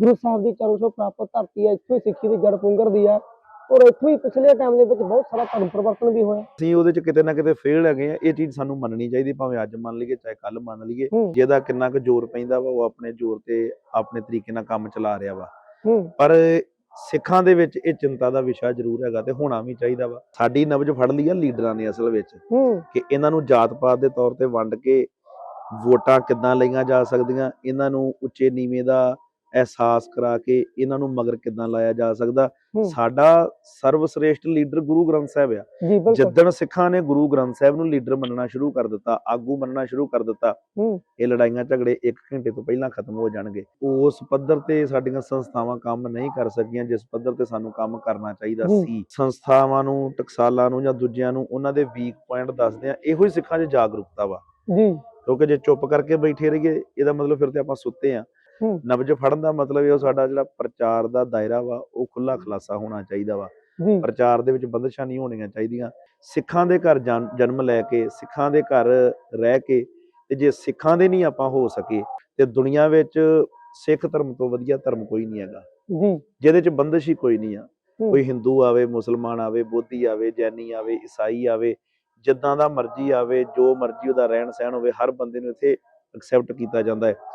ਗੁਰੂ ਸਾਹਿਬ ਦੀ ਚਰਨ ਛੋਹ ਪ੍ਰਾਪਤ ਧਰਤੀ ਹੈ ਇੱਥੋਂ ਹੀ ਸਿੱਖੀ ਦੀ ਜੜ ਪੁੰਗਰਦੀ ਹੈ ਔਰ ਇੱਥੋਂ ਹੀ ਪਿਛਲੇ ਟਾਈਮ ਦੇ ਵਿੱਚ ਬਹੁਤ ਸਾਰਾ ਧਰਮ ਪਰਿਵਰਤਨ ਵੀ ਹੋਇਆ। ਅਸੀਂ ਉਹਦੇ ਚ ਕਿਤੇ ਨਾ ਕਿਤੇ ਫੇਲ ਹੈਗੇ ਆ ਇਹ ਚੀਜ਼ ਸਾਨੂੰ ਮੰਨਣੀ ਚਾਹੀਦੀ ਭਾਵੇਂ ਅੱਜ ਮੰਨ ਲਈਏ ਚਾਹੇ ਕੱਲ ਮੰਨ ਲਈਏ। ਜਿਹਦਾ ਕਿੰਨਾ ਕੁ ਜ਼ੋਰ ਪੈਂਦਾ ਵਾ ਉਹ ਆਪਣੇ ਜ਼ੋਰ ਤੇ ਆਪਣੇ ਤਰੀਕੇ ਨਾਲ ਕੰਮ ਚਲਾ ਰਿਹਾ ਵਾ। ਪਰ ਸਿੱਖਾਂ ਦੇ ਵਿੱਚ ਇਹ ਚਿੰਤਾ ਦਾ ਵਿਸ਼ਾ ਜ਼ਰੂਰ ਹੈਗਾ ਤੇ ਹੋਣਾ ਵੀ ਚਾਹੀਦਾ ਵਾ। ਸਾਡੀ ਨਬਜ ਫੜ ਲਈ ਆ ਲੀਡਰਾਂ ਨੇ ਅਸਲ ਵਿੱਚ ਕਿ ਇਹਨਾਂ ਨੂੰ ਜਾਤ ਪਾਤ ਦੇ ਤੌਰ ਤੇ ਵੰਡ ਕੇ ਵੋਟਾਂ ਕਿੱਦਾਂ ਲਈਆਂ ਜਾ ਸਕਦੀਆਂ ਇਹਨਾਂ ਨੂੰ ਉੱਚੇ ਨੀਵੇਂ ਦਾ ਅਹਿਸਾਸ ਕਰਾ ਕੇ ਇਹਨਾਂ ਨੂੰ ਮਗਰ ਕਿੱਦਾਂ ਲਾਇਆ ਜਾ ਸਕਦਾ। ਸਾਡਾ ਸਰਵ ਸ੍ਰੇਸ਼ਟ ਲੀਡਰ ਗੁਰੂ ਗ੍ਰੰਥ ਸਾਹਿਬ ਆ ਜਿੱਦਣ ਸਿੱਖਾਂ ਨੇ ਗੁਰੂ ਗ੍ਰੰਥ ਸਾਹਿਬ ਨੂੰ ਲੀਡਰ ਮੰਨਣਾ ਸ਼ੁਰੂ ਕਰ ਦਿੱਤਾ ਆਗੂ ਮੰਨਣਾ ਸ਼ੁਰੂ ਕਰ ਦਿੱਤਾ। ਇਹ ਲੜਾਈਆਂ ਝਗੜੇ 1 ਘੰਟੇ ਤੋਂ ਪਹਿਲਾਂ ਖਤਮ ਹੋ ਜਾਣਗੇ ਉਸ ਪੱਧਰ ਤੇ ਸਾਡੀਆਂ ਸੰਸਥਾਵਾਂ ਕੰਮ ਨਹੀਂ ਕਰ ਸਕੀਆਂ ਜਿਸ ਪੱਧਰ ਤੇ ਸਾਨੂੰ ਕੰਮ ਕਰਨਾ ਚਾਹੀਦਾ। ਸੀ ਸੰਸਥਾਵਾਂ ਨੂੰ ਟਕਸਾਲਾਂ ਨੂੰ ਜਾਂ ਦੂਜਿਆਂ ਨੂੰ ਉਹਨਾਂ ਦੇ ਵੀਕ ਪੁਆਇੰਟ ਦੱਸਦੇ ਆ ਇਹੋ ਹੀ ਸਿੱਖਾਂ 'ਚ ਜਾਗਰੂਕਤਾ ਵਾ ਜੀ ਕਿਉਂਕਿ ਜੇ ਚੁੱਪ ਕਰਕੇ ਬੈਠੇ ਰਹੀਏ ਇਹਦਾ ਮਤਲਬ ਫਿਰ ਤੇ ਆਪਾਂ ਸੁੱਤੇ ਆ। ਨਬਜ ਫੜਨ ਦਾ ਮਤਲਬ ਇਹ ਸਾਡਾ ਜਿਹੜਾ ਪ੍ਰਚਾਰ ਦਾ ਦਾਇਰਾ ਵਾ ਉਹ ਖੁੱਲਾ ਖਲਾਸਾ ਹੋਣਾ ਚਾਹੀਦਾ ਵਾ। ਪ੍ਰਚਾਰ ਦੇ ਵਿੱਚ ਬੰਦਸ਼ਾਂ ਨਹੀਂ ਹੋਣੀਆਂ ਚਾਹੀਦੀਆਂ। ਸਿੱਖਾਂ ਦੇ ਘਰ ਜਨ- ਜਨਮ ਲੈ ਕੇ ਸਿੱਖਾਂ ਦੇ ਘਰ ਰਹਿ ਕੇ ਤੇ ਜੇ ਸਿੱਖਾਂ ਦੇ ਨਹੀਂ ਆਪਾਂ ਹੋ ਸਕੇ ਤੇ ਦੁਨੀਆ ਵਿੱਚ ਸਿੱਖ ਧਰਮ ਤੋਂ ਵਧੀਆ ਧਰਮ ਕੋਈ ਨਹੀਂ ਹੈਗਾ। ਜੀ। ਜਿਹਦੇ 'ਚ ਬੰਦਸ਼ ਹੀ ਕੋਈ ਨਹੀਂ ਆ। ਕੋਈ ਹਿੰਦੂ ਆਵੇ ਮੁਸਲਮਾਨ ਆਵੇ ਬੋਧੀ ਆਵੇ ਜੈਨੀ ਆਵੇ ਈਸਾਈ ਆਵੇ ਜਿੱਦਾਂ ਦਾ ਮਰਜ਼ੀ ਆਵੇ ਜੋ ਮਰਜ਼ੀ ਉਹਦਾ ਰਹਿਣ ਸਹਿਣ ਹੋਵੇ ਹਰ ਬੰਦੇ ਨੂੰ ਇੱਥੇ ਐਕਸੈਪਟ ਕੀਤਾ ਜਾਂਦਾ ਹੈ।